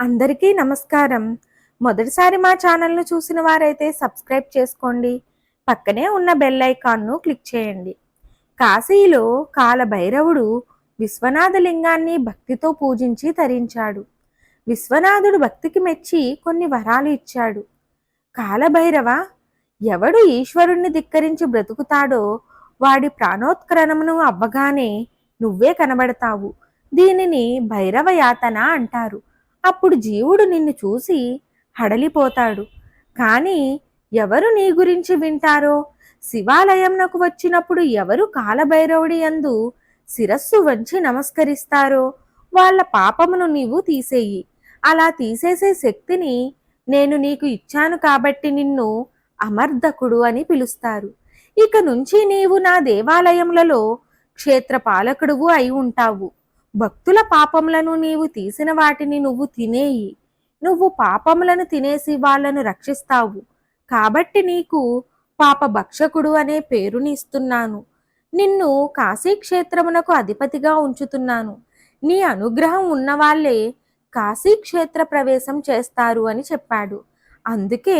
అందరికీ నమస్కారం. మొదటిసారి మా ఛానల్ను చూసిన వారైతే సబ్స్క్రైబ్ చేసుకోండి. పక్కనే ఉన్న బెల్ ఐకాన్ను క్లిక్ చేయండి. కాశీలో కాలభైరవుడు విశ్వనాథ లింగాన్ని భక్తితో పూజించి తరించాడు. విశ్వనాథుడు భక్తికి మెచ్చి కొన్ని వరాలు ఇచ్చాడు. కాలభైరవ ఎవడు ఈశ్వరుణ్ణి ధిక్కరించి బ్రతుకుతాడో వాడి ప్రాణోత్కరణమును అవ్వగానే నువ్వే కనబడతావు. దీనిని భైరవ యాతన అంటారు. అప్పుడు జీవుడు నిన్ను చూసి హడలిపోతాడు. కానీ ఎవరు నీ గురించి వింటారో? శివాలయంనకు వచ్చినప్పుడు ఎవరు కాలభైరవుడి యందు శిరస్సు వంచి నమస్కరిస్తారో? వాళ్ళ పాపమును నీవు తీసేయి. అలా తీసేసే శక్తిని నేను నీకు ఇచ్చాను కాబట్టి నిన్ను అమర్ధకుడు అని పిలుస్తారు. ఇక నుంచి నీవు నా దేవాలయములలో క్షేత్రపాలకుడువు అయి ఉంటావు. భక్తుల పాపములను నీవు తీసిన వాటిని నువ్వు తినేయి. నువ్వు పాపములను తినేసి వాళ్ళను రక్షిస్తావు. కాబట్టి నీకు పాప భక్షకుడు అనే పేరుని ఇస్తున్నాను. నిన్ను కాశీక్షేత్రమునకు అధిపతిగా ఉంచుతున్నాను. నీ అనుగ్రహం ఉన్నవాళ్ళే కాశీక్షేత్ర ప్రవేశం చేస్తారు అని చెప్పాడు. అందుకే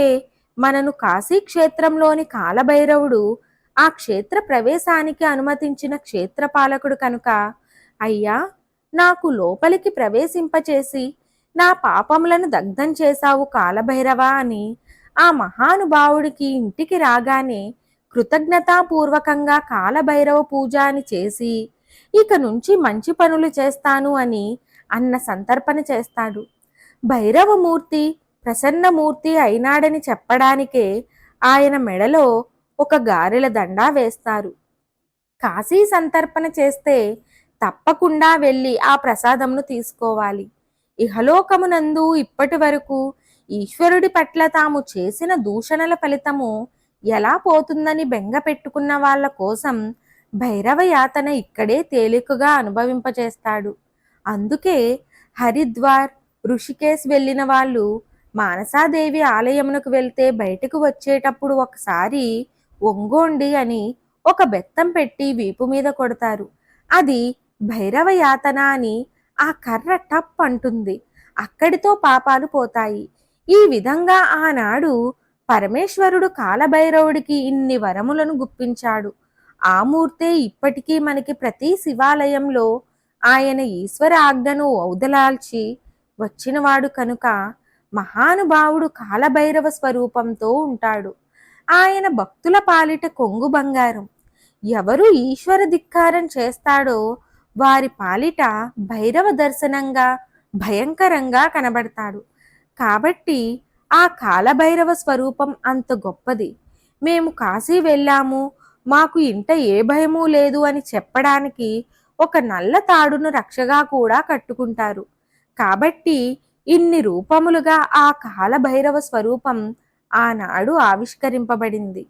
మనను కాశీక్షేత్రంలోని కాలభైరవుడు ఆ క్షేత్ర ప్రవేశానికి అనుమతించిన క్షేత్రపాలకుడు కనుక అయ్యా నాకు లోపలికి ప్రవేశింపచేసి నా పాపములను దగ్ధం చేశావు కాలభైరవా అని ఆ మహానుభావుడికి ఇంటికి రాగానే కృతజ్ఞతాపూర్వకంగా కాలభైరవ పూజ అని చేసి ఇక నుంచి మంచి పనులు చేస్తాను అని అన్న సంతర్పణ చేస్తాడు. భైరవమూర్తి ప్రసన్నమూర్తి అయినాడని చెప్పడానికే ఆయన మెడలో ఒక గారెల దండా వేస్తారు. కాశీ సంతర్పణ చేస్తే తప్పకుండా వెళ్ళి ఆ ప్రసాదంను తీసుకోవాలి. ఇహలోకమునందు ఇప్పటి వరకు ఈశ్వరుడి పట్ల తాము చేసిన దూషణల ఫలితము ఎలా పోతుందని బెంగ పెట్టుకున్న వాళ్ళ కోసం భైరవ యాతన ఇక్కడే తేలికగా అనుభవింపచేస్తాడు అందుకే హరిద్వార్ ఋషికేశ్ వెళ్ళిన వాళ్ళు మానసాదేవి ఆలయమునకు వెళ్తే బయటకు వచ్చేటప్పుడు ఒకసారి ఒంగోండి అని ఒక బెత్తం పెట్టి వీపు మీద కొడతారు. అది భైరవ యాతన అని ఆ కర్ర టప్ అంటుంది. అక్కడితో పాపాలు పోతాయి. ఈ విధంగా ఆనాడు పరమేశ్వరుడు కాలభైరవుడికి ఇన్ని వరములను గుప్పించాడు. ఆ మూర్తే ఇప్పటికీ మనకి ప్రతి శివాలయంలో ఆయన ఈశ్వర ఆజ్ఞను ఔదలాల్చి వచ్చినవాడు కనుక మహానుభావుడు కాలభైరవ స్వరూపంతో ఉంటాడు. ఆయన భక్తుల పాలిట కొంగు బంగారం. ఎవరు ఈశ్వర ధిక్కారం చేస్తాడో వారి పాలిట భైరవ దర్శనంగా భయంకరంగా కనబడతాడు. కాబట్టి ఆ కాలభైరవ స్వరూపం అంత గొప్పది. మేము కాశీ వెళ్ళాము మాకు ఇంట ఏ భయము లేదు అని చెప్పడానికి ఒక నల్ల తాడును రక్షగా కూడా కట్టుకుంటారు. కాబట్టి ఇన్ని రూపములుగా ఆ కాలభైరవ స్వరూపం ఆనాడు ఆవిష్కరింపబడింది.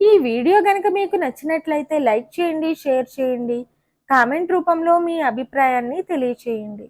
ఈ వీడియో గనక మీకు నచ్చినట్లయితే లైక్ చేయండి షేర్ చేయండి. కామెంట్ రూపంలో మీ అభిప్రాయాన్ని తెలియచేయండి.